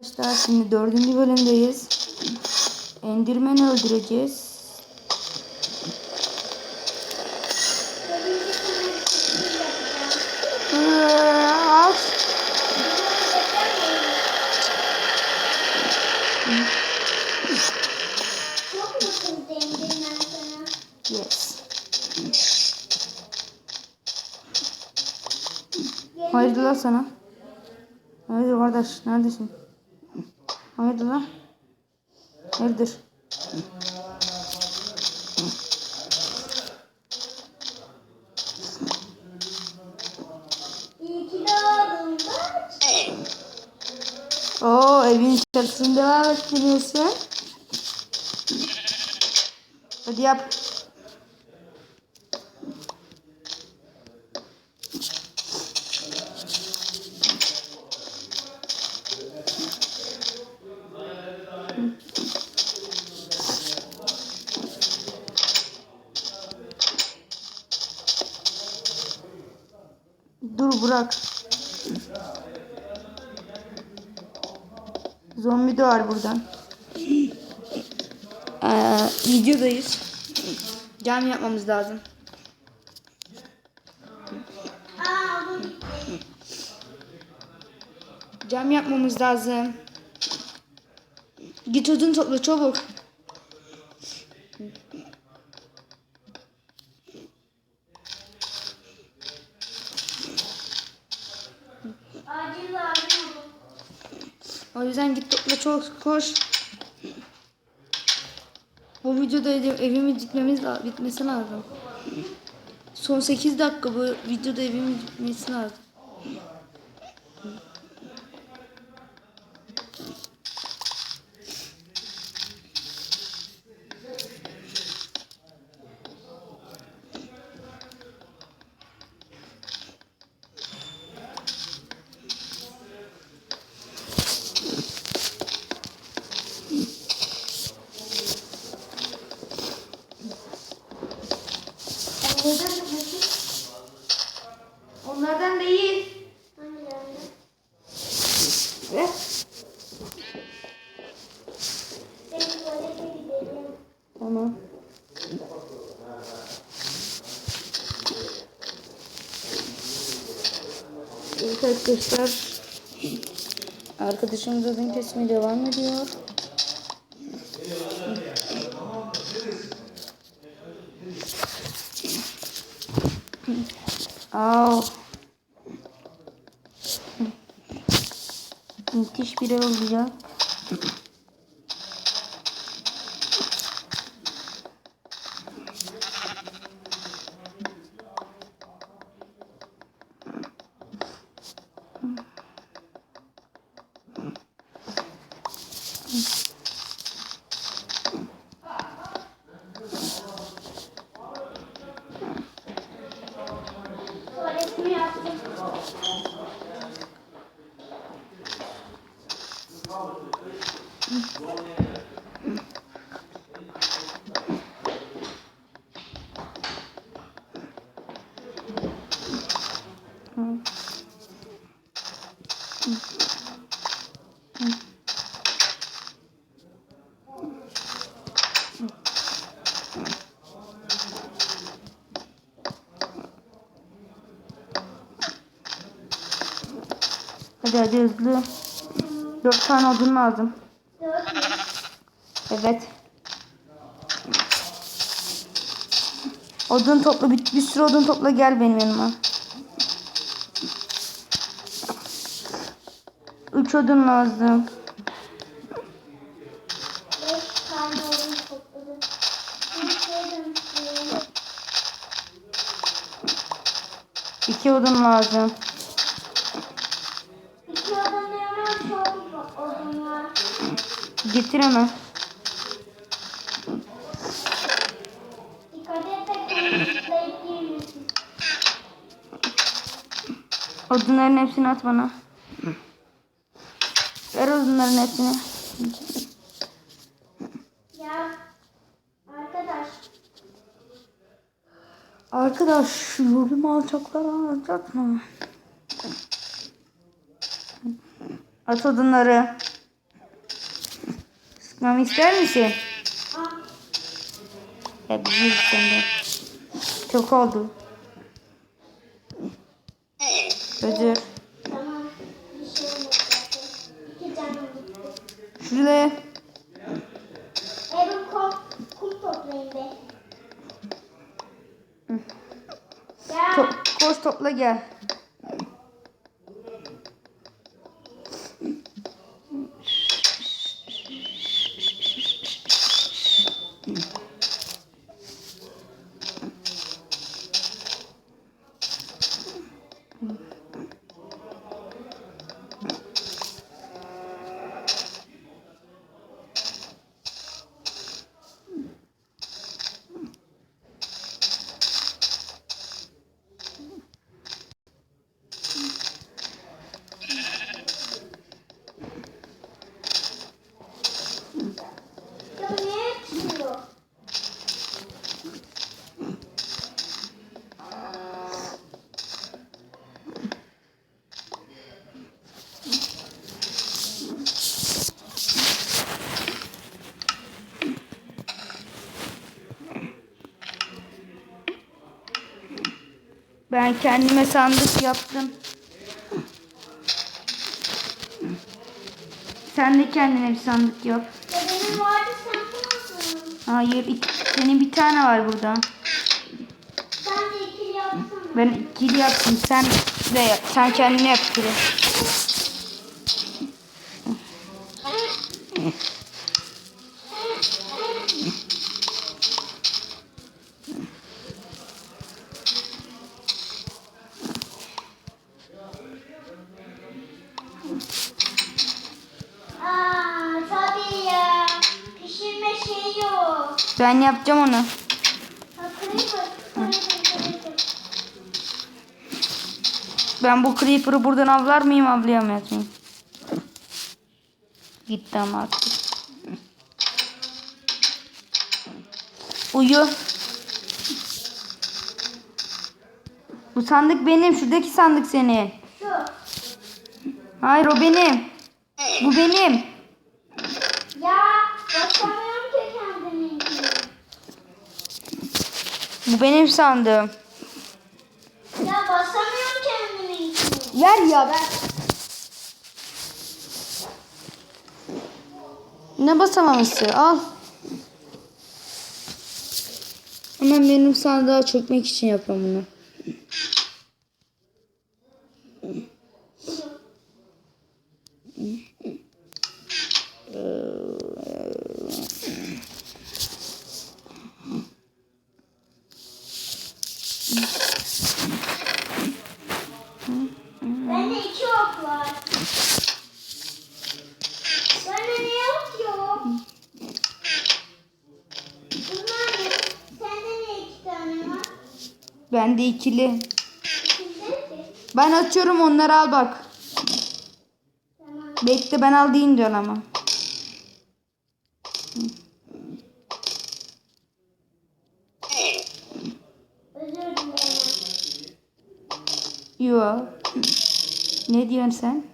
Arkadaşlar şimdi dördüncü bölümdeyiz. Endirmen'i öldüreceğiz. Yes. Hayırdır sana? Hayırdır kardeş neredesin? Hayırdır lan? Bak. Oo evin içerisinde devam ettiriyorsun. Hadi yap. Dur bırak. Zombi de var buradan. Ee, videodayız. Cam yapmamız lazım. Cam yapmamız lazım. Git odun topla çabuk. Yüzden git topla çok koş. Bu videoda ev- evimiz bitmemiz la- bitmesi lazım. Son 8 dakika bu videoda evimiz bitmesi lazım. Evet arkadaşlar. Arkadaşımız odun kesmeye devam ediyor. Au. Müthiş bir olacak. Tuvaletimi yaptım. Hadi hadi hızlı. Dört tane odun lazım. Evet. Odun topla bir, bir sürü odun topla gel benim yanıma. Üç odun lazım. İki odun lazım. Odun var. Getir hemen. Dikkat et. Odunların hepsini at bana. Ver odunların hepsini. Ya arkadaş Arkadaş şu yolum alçaklar alacak mı? At odunları. Sıkmamı ister misin? Ya bir senden. Çok oldu. Özür. Şey. Şuraya. To koş topla gel. Ben kendime sandık yaptım. Sen de kendine bir sandık yap. Ya benim vardı kullandın. Hayır, iki, senin bir tane var burada. Sen de ikili yapsana. Ben ikili yaptım. Sen de yap. Sen kendine yap ikili. Ben yapacağım onu. Ben bu creeper'ı buradan avlar mıyım avlayamaz mıyım? Gitti ama artık. Uyu. Bu sandık benim. Şuradaki sandık senin. Hayır o benim. Bu benim. Ya basamıyorum ki kendiminkini. Bu benim sandığım. Ya basamıyorum kendiminkini. Yer ya ben. Ne basamamışsın? Al. Ama benim sandığa çökmek için yapıyorum bunu. Bende iki ok var. Bende niye ok yok? Bunlar ne? Sende niye iki tane var? Ben de ikili. Ben açıyorum onları al bak. Tamam. Bekle ben al deyince ama. Yo. Ne diyorsun sen?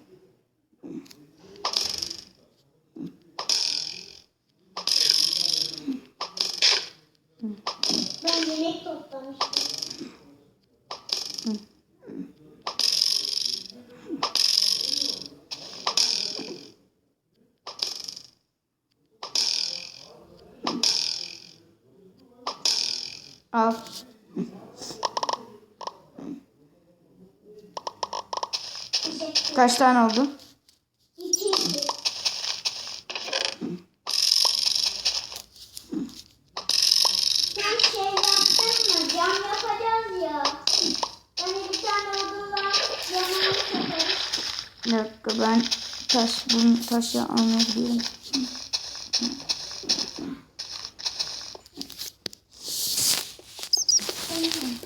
Al. Kaç tane oldu? Şey bir dakika ben taş bunu taş almaya gidiyorum.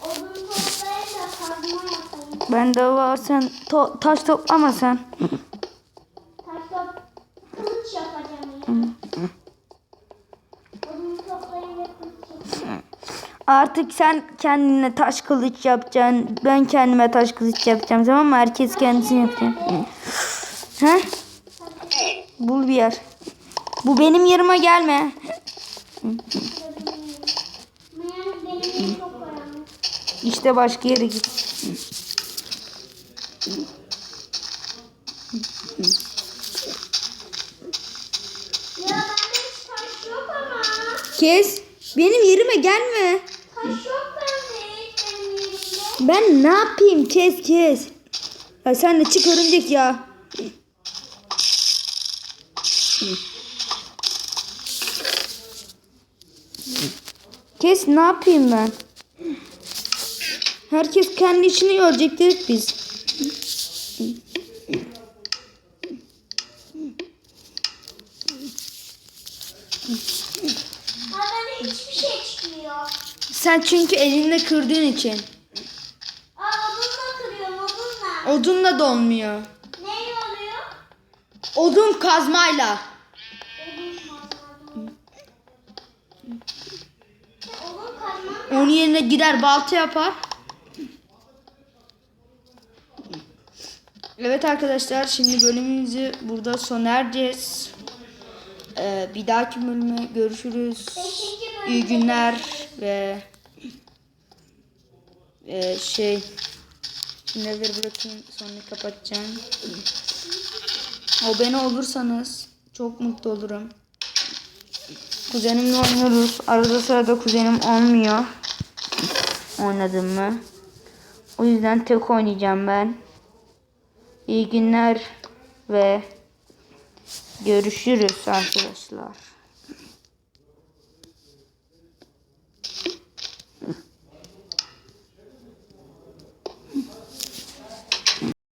Odun toplayın da kazma yapalım. Bende var sen to- taş toplama sen. Taş top kılıç yapacağım. Artık sen kendine taş kılıç yapacaksın. Ben kendime taş kılıç yapacağım tamam mı? Herkes kendisini yapacak. He? Bul bir yer. Bu benim yerime gelme. İşte başka yere git. Kes. Benim yerime gelme. Ben ne yapayım? Kes kes. Ya sen de çık örümcek ya. Kes ne yapayım ben? Herkes kendi işini görecek dedik biz. Ha bende hiçbir şey çıkmıyor. Sen çünkü elinde kırdığın için. Aa odunla kırıyorum odunla. Odunla donmuyor. Ne oluyor? Odun kazmayla. Odun kazma. Onun yerine gider balta yapar. Evet arkadaşlar şimdi bölümümüzü burada sona ereceğiz. Ee, bir dahaki bölüme görüşürüz. İyi günler ve e, şey neleri bırakayım sonra kapatacağım. Abone olursanız çok mutlu olurum. Kuzenimle oynuyoruz. Arada sırada kuzenim olmuyor. Oynadım mı? O yüzden tek oynayacağım ben. İyi günler ve görüşürüz arkadaşlar.